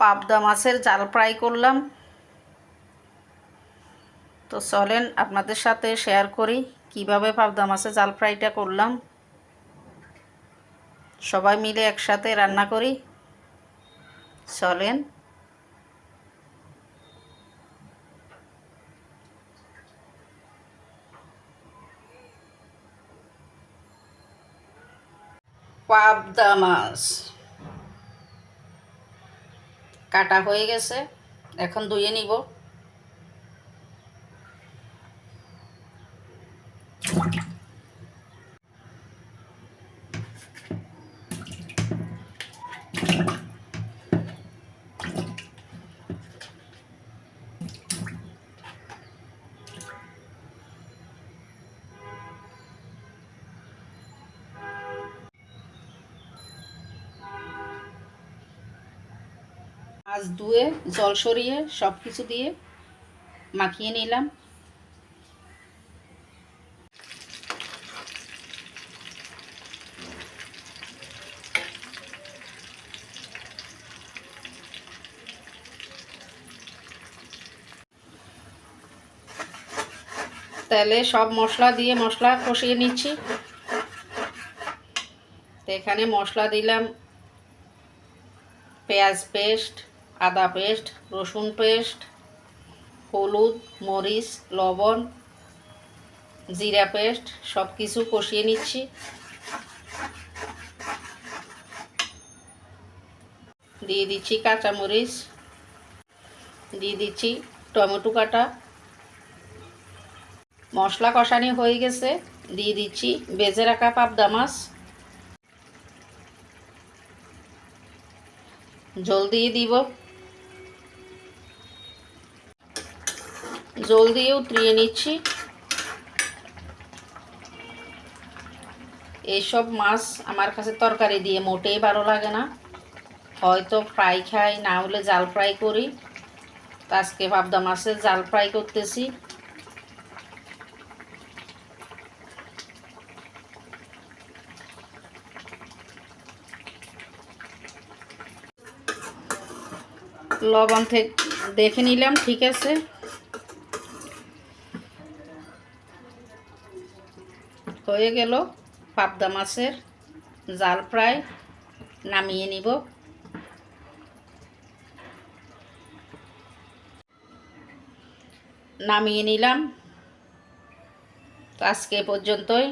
পাবদা মাছের জাল ফ্রাই করলাম। তো চলেন আপনাদের সাথে শেয়ার করি কীভাবে পাবদা মাছের জাল ফ্রাইটা করলাম। সবাই মিলে একসাথে রান্না করি। চলেন। পাবদা মাছ। কাটা হয়ে গেছে। এখন ধুয়ে নিব। মাছ ধুয়ে, জল সরিয়ে সব কিছু দিয়ে মাখিয়ে নিলাম। তেলে সব মশলা দিয়ে মশলা কষিয়ে নিচ্ছি। তো এখানে মশলা দিলাম, পেঁয়াজ পেস্ট আদা পেস্ট, রসুন পেস্ট, হলুদ, মরিচ, লবণ, জিরা পেস্ট সব কিছু কষিয়ে নিচ্ছি। দিয়ে দিচ্ছি কাঁচামরিচ। দিয়ে দিচ্ছি টমেটো কাটা। মশলা কষানি হয়ে গেছে। দিয়ে দিচ্ছি বেজে রাখা পাবদা মাছ। জল দিয়ে দিব। জল দিয়ে উতরিয়ে নিচ্ছি। এইসব মাছ আমার কাছে তরকারি দিয়ে মোটেই ভালো লাগে না। হয়তো ফ্রাই খাই, না হলে জাল ফ্রাই করি। আজকে পাবদা মাছের জাল ফ্রাই করতেছি। লবণ থেকে দেখে নিলাম, ঠিক আছে। হয়ে গেল পাবদা মাছের জাল প্রায় নামিয়ে নিব। নামিয়ে নিলাম। আজকে পর্যন্তই।